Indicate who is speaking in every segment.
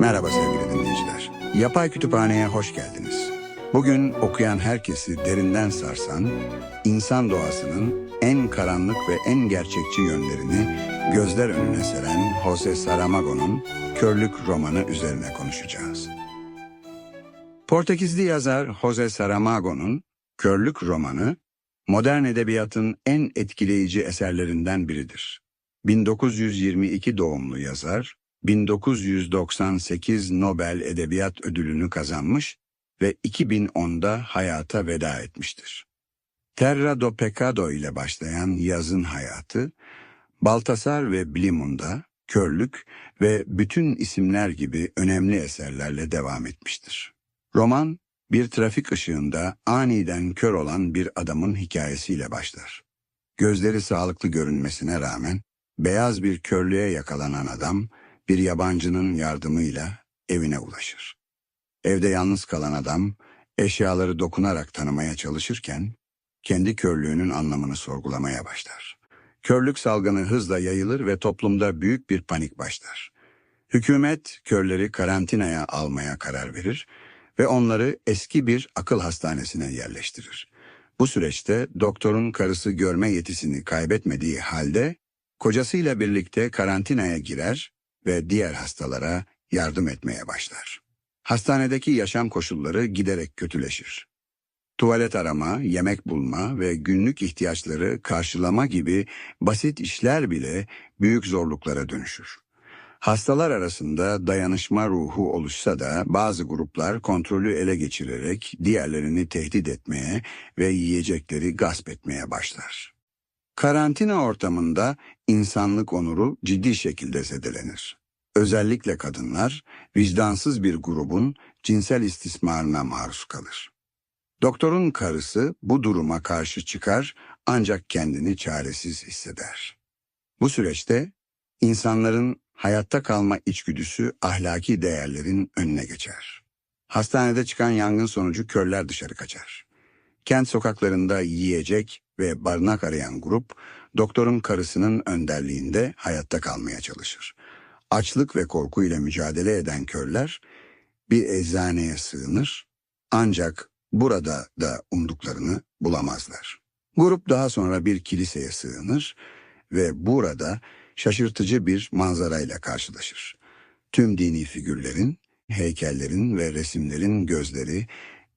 Speaker 1: Merhaba sevgili dinleyiciler. Yapay Kütüphane'ye hoş geldiniz. Bugün okuyan herkesi derinden sarsan, insan doğasının en karanlık ve en gerçekçi yönlerini gözler önüne seren Jose Saramago'nun Körlük romanı üzerine konuşacağız. Portekizli yazar Jose Saramago'nun Körlük romanı, modern edebiyatın en etkileyici eserlerinden biridir. 1922 doğumlu yazar, 1998 Nobel Edebiyat Ödülünü kazanmış ve 2010'da hayata veda etmiştir. Terra do Pecado ile başlayan yazın hayatı, Baltasar ve Blimun'da, Körlük ve bütün isimler gibi önemli eserlerle devam etmiştir. Roman, bir trafik ışığında aniden kör olan bir adamın hikayesiyle başlar. Gözleri sağlıklı görünmesine rağmen, beyaz bir körlüğe yakalanan adam, bir yabancının yardımıyla evine ulaşır. Evde yalnız kalan adam, eşyaları dokunarak tanımaya çalışırken, kendi körlüğünün anlamını sorgulamaya başlar. Körlük salgını hızla yayılır ve toplumda büyük bir panik başlar. Hükümet körleri karantinaya almaya karar verir ve onları eski bir akıl hastanesine yerleştirir. Bu süreçte doktorun karısı görme yetisini kaybetmediği halde kocasıyla birlikte karantinaya girer ve diğer hastalara yardım etmeye başlar. Hastanedeki yaşam koşulları giderek kötüleşir. Tuvalet arama, yemek bulma ve günlük ihtiyaçları karşılama gibi basit işler bile büyük zorluklara dönüşür. Hastalar arasında dayanışma ruhu oluşsa da bazı gruplar kontrolü ele geçirerek diğerlerini tehdit etmeye ve yiyecekleri gasp etmeye başlar. Karantina ortamında insanlık onuru ciddi şekilde zedelenir. Özellikle kadınlar vicdansız bir grubun cinsel istismarına maruz kalır. Doktorun karısı bu duruma karşı çıkar ancak kendini çaresiz hisseder. Bu süreçte insanların hayatta kalma içgüdüsü ahlaki değerlerin önüne geçer. Hastanede çıkan yangın sonucu körler dışarı kaçar. Kent sokaklarında yiyecek ve barınak arayan grup, doktorun karısının önderliğinde hayatta kalmaya çalışır. Açlık ve korku ile mücadele eden körler bir eczaneye sığınır ancak burada da umduklarını bulamazlar. Grup daha sonra bir kiliseye sığınır ve burada şaşırtıcı bir manzarayla karşılaşır. Tüm dini figürlerin, heykellerin ve resimlerin gözleri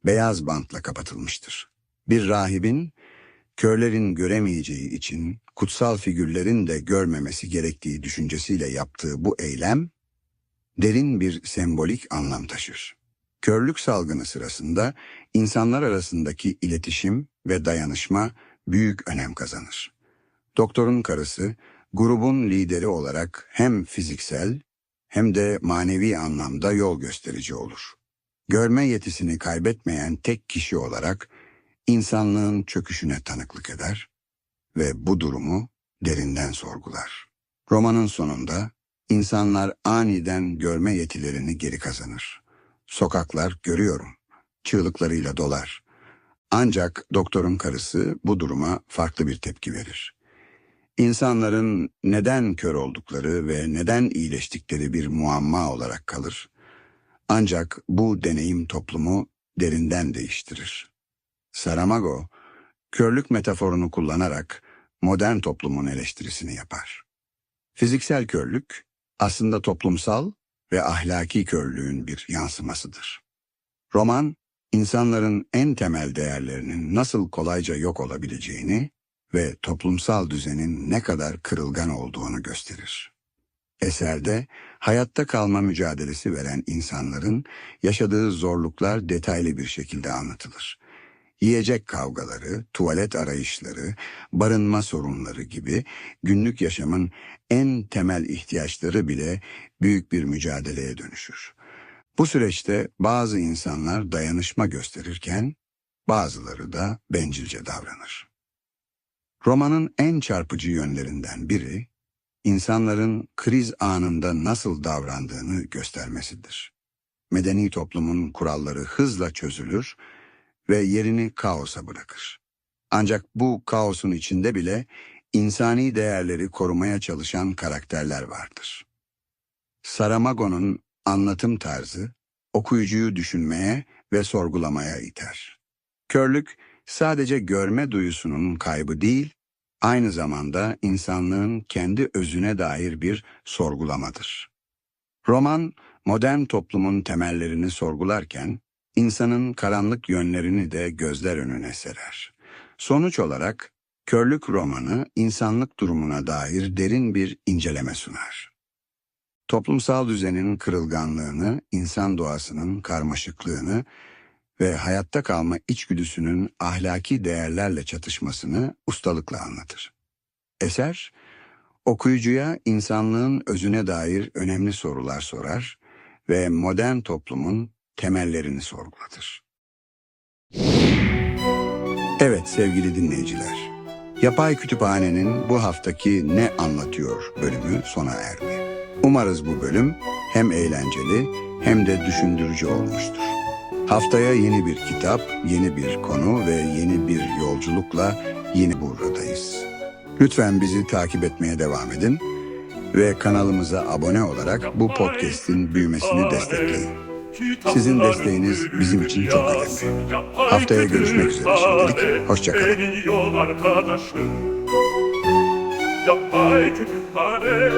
Speaker 1: beyaz bantla kapatılmıştır. Bir rahibin körlerin göremeyeceği için kutsal figürlerin de görmemesi gerektiği düşüncesiyle yaptığı bu eylem derin bir sembolik anlam taşır. Körlük salgını sırasında insanlar arasındaki iletişim ve dayanışma büyük önem kazanır. Doktorun karısı grubun lideri olarak hem fiziksel hem de manevi anlamda yol gösterici olur. Görme yetisini kaybetmeyen tek kişi olarak insanlığın çöküşüne tanıklık eder ve bu durumu derinden sorgular. Romanın sonunda insanlar aniden görme yetilerini geri kazanır. Sokaklar görüyorum, çığlıklarıyla dolar. Ancak doktorun karısı bu duruma farklı bir tepki verir. İnsanların neden kör oldukları ve neden iyileştikleri bir muamma olarak kalır. Ancak bu deneyim toplumu derinden değiştirir. Saramago, körlük metaforunu kullanarak modern toplumun eleştirisini yapar. Fiziksel körlük aslında toplumsal ve ahlaki körlüğün bir yansımasıdır. Roman, insanların en temel değerlerinin nasıl kolayca yok olabileceğini ve toplumsal düzenin ne kadar kırılgan olduğunu gösterir. Eserde hayatta kalma mücadelesi veren insanların yaşadığı zorluklar detaylı bir şekilde anlatılır. Yiyecek kavgaları, tuvalet arayışları, barınma sorunları gibi günlük yaşamın en temel ihtiyaçları bile büyük bir mücadeleye dönüşür. Bu süreçte bazı insanlar dayanışma gösterirken bazıları da bencilce davranır. Romanın en çarpıcı yönlerinden biri, insanların kriz anında nasıl davrandığını göstermesidir. Medeni toplumun kuralları hızla çözülür ve yerini kaosa bırakır. Ancak bu kaosun içinde bile insani değerleri korumaya çalışan karakterler vardır. Saramago'nun anlatım tarzı okuyucuyu düşünmeye ve sorgulamaya iter. Körlük sadece görme duyusunun kaybı değil, aynı zamanda insanlığın kendi özüne dair bir sorgulamadır. Roman, modern toplumun temellerini sorgularken, insanın karanlık yönlerini de gözler önüne serer. Sonuç olarak, Körlük romanı insanlık durumuna dair derin bir inceleme sunar. Toplumsal düzenin kırılganlığını, insan doğasının karmaşıklığını ve hayatta kalma içgüdüsünün ahlaki değerlerle çatışmasını ustalıkla anlatır. Eser, okuyucuya insanlığın özüne dair önemli sorular sorar ve modern toplumun temellerini sorgulatır. Evet sevgili dinleyiciler, Yapay Kütüphane'nin bu haftaki Ne Anlatıyor bölümü sona erdi. Umarız bu bölüm hem eğlenceli hem de düşündürücü olmuştur. Haftaya yeni bir kitap, yeni bir konu ve yeni bir yolculukla yeni buradayız. Lütfen bizi takip etmeye devam edin ve kanalımıza abone olarak bu podcast'in büyümesini destekleyin. Sizin desteğiniz bizim için çok önemli. Haftaya görüşmek üzere şimdilik. Hoşçakalın.
Speaker 2: Yapay kütüphane